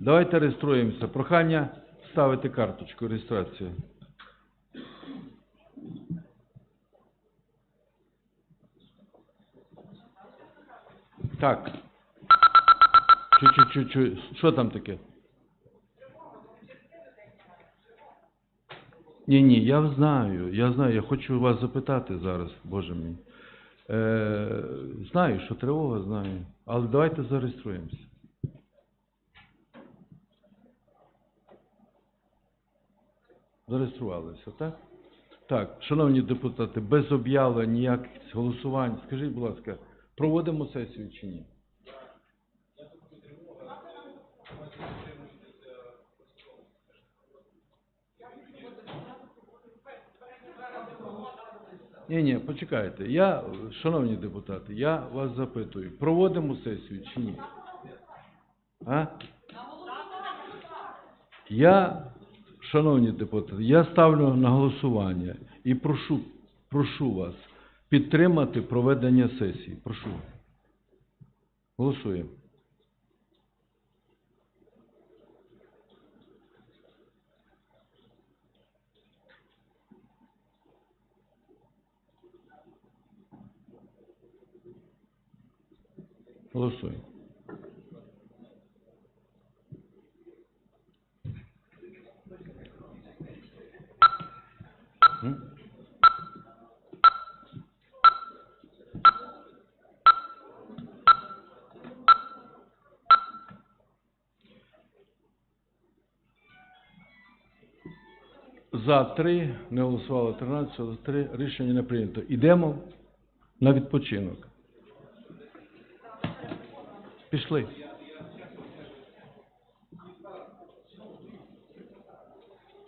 Давайте реєструємося. Прохання ставити карточку реєстрації. Так. Чу-чу-чу-чу. Що там таке? Ні, ні, я знаю, я знаю, я хочу вас запитати зараз, Боже мій. Е, знаю, що тривога, знаю. Але давайте зареєструємося. Зареєструвалися, так? Так, шановні депутати, без об'явлень, ніяких голосувань. Скажіть, будь ласка, проводимо сесію чи ні? Ні, ні, почекайте. Я, шановні депутати, я вас запитую, проводимо сесію чи ні? А? Я, шановні депутати, я ставлю на голосування і прошу, прошу вас підтримати проведення сесії. Прошу. Голосуємо. Голосуємо. За три, не голосувало 13, за три, рішення не прийнято. Ідемо на відпочинок. Пішли.